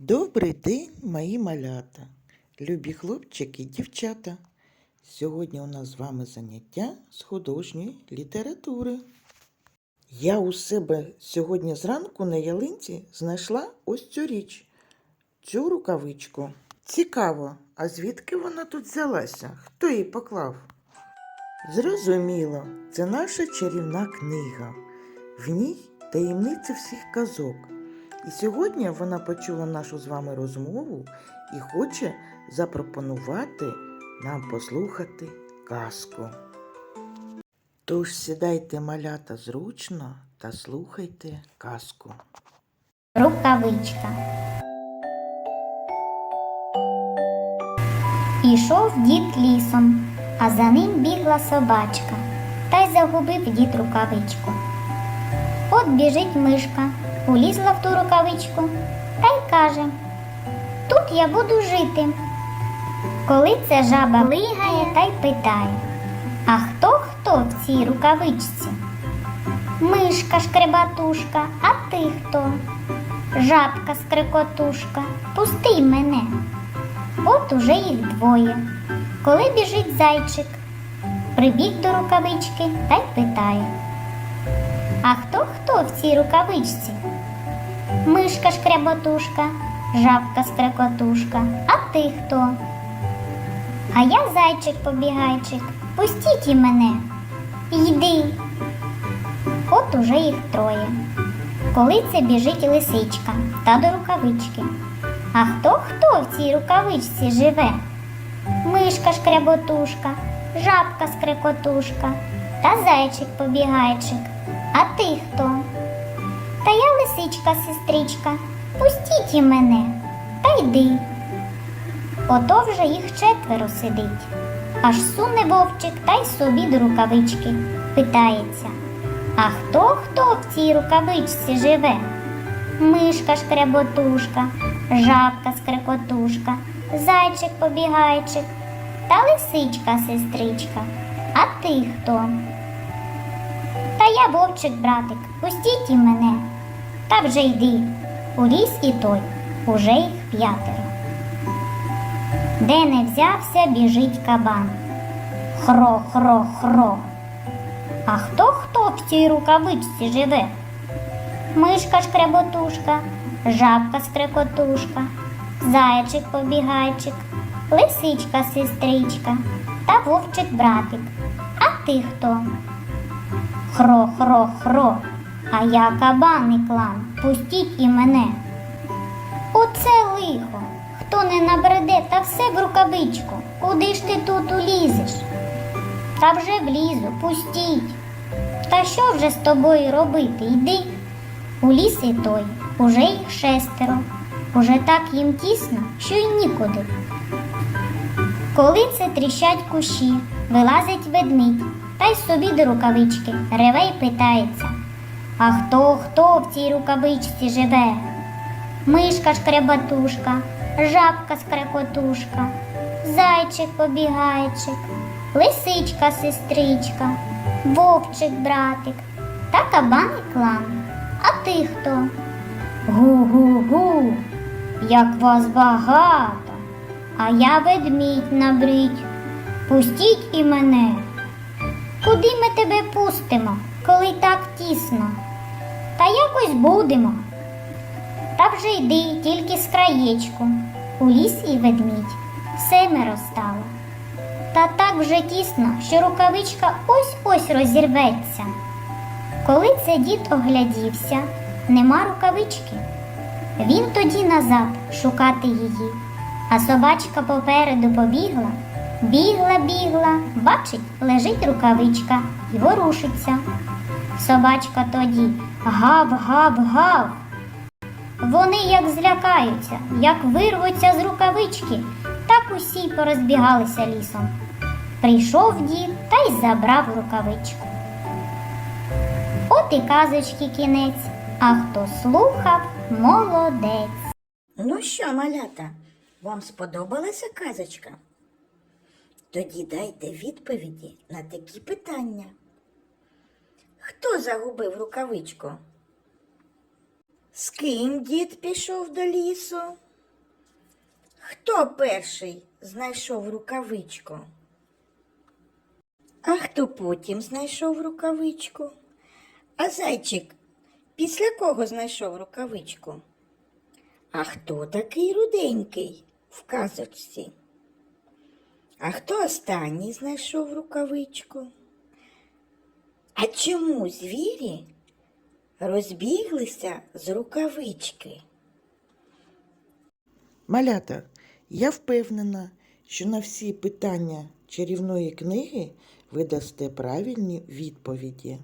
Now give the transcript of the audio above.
Добрий день, мої малята, любі хлопчики і дівчата. Сьогодні у нас з вами заняття з художньої літератури. Я у себе сьогодні зранку на ялинці знайшла ось цю річ, цю рукавичку. Цікаво, а звідки вона тут взялася? Хто її поклав? Зрозуміло, це наша чарівна книга. В ній таємниці всіх казок. І сьогодні вона почула нашу з вами розмову і хоче запропонувати нам послухати казку. Тож сідайте малята зручно та слухайте казку. Рукавичка. Ішов дід лісом, а за ним бігла собачка, та й загубив дід рукавичку. От біжить мишка, улізла в ту рукавичку та й каже: Тут я буду жити. Коли ця жаба лигає та й питає: А хто хто в цій рукавичці? Мишка шкребатушка, а ти хто? Жабка скрикотушка, пусти мене. От уже їх двоє. Коли біжить зайчик, прибіг до рукавички та й питає. А хто хто в цій рукавичці? Мишка шкряботушка, жабка скрикотушка, а ти хто? А я зайчик побігайчик, пустіть і мене. Йди. От уже їх троє. Коли це біжить лисичка та до рукавички. А хто хто в цій рукавичці живе? Мишка шкряботушка, жабка скрикотушка та зайчик побігайчик. Лисичка, сестричка, пустіть і мене та йди. Ото вже їх четверо сидить. Аж суне вовчик та й собі до рукавички. Питається. А хто хто в цій рукавичці живе? Мишка шкряботушка, жабка скрикотушка, зайчик побігайчик та лисичка сестричка. А ти хто? Та я вовчик, братик, пустіть і мене. Та вже йди. У ліс і той, уже їх п'ятеро. Де не взявся, біжить кабан. Хро, хро, хро. А хто хто в цій рукавичці живе? Мишка шкряботушка, жабка скрекотушка, зайчик побігайчик, лисичка сестричка та вовчик братик. А ти хто? Хро, хро, хро, а я кабан і клан, пустіть і мене. Оце лихо, хто не набреде, та все в рукавичку. Куди ж ти тут улізеш? Та вже влізу, пустіть. Та що вже з тобою робити? Йди. У ліс і той, уже їх шестеро, уже так їм тісно, що й нікуди. Коли це тріщать кущі, вилазить ведмідь, та й собі до рукавички реве й питається. А хто хто в цій рукавичці живе? Мишка шкребатушка, жабка скрекотушка, зайчик побігайчик, лисичка сестричка, вовчик братик та кабан і клан. А ти хто? Гу-гу-гу, як вас багато, а я ведмідь набрить. Пустіть і мене. Куди ми тебе пустимо, коли так тісно? Та якось будемо. Та вже йди тільки з краєчку. У ліс і ведмідь семеро стало. Та так вже тісно, що рукавичка ось-ось розірветься. Коли це дід оглядівся, нема рукавички. Він тоді назад шукати її, а собачка попереду побігла, бігла, бігла, бачить, лежить рукавичка і ворушиться. Собачка тоді гав, гав, гав. Вони як злякаються, як вирвуться з рукавички, так усі порозбігалися лісом. Прийшов дід та й забрав рукавичку. От і казочки кінець, а хто слухав, молодець. Ну що, малята, вам сподобалася казочка? Тоді дайте відповіді на такі питання. Хто загубив рукавичку? З ким дід пішов до лісу? Хто перший знайшов рукавичку? А хто потім знайшов рукавичку? А зайчик після кого знайшов рукавичку? А хто такий руденький в казочці? А хто останній знайшов рукавичку? А чому звірі розбіглися з рукавички? Малята, я впевнена, що на всі питання чарівної книги ви дасте правильні відповіді.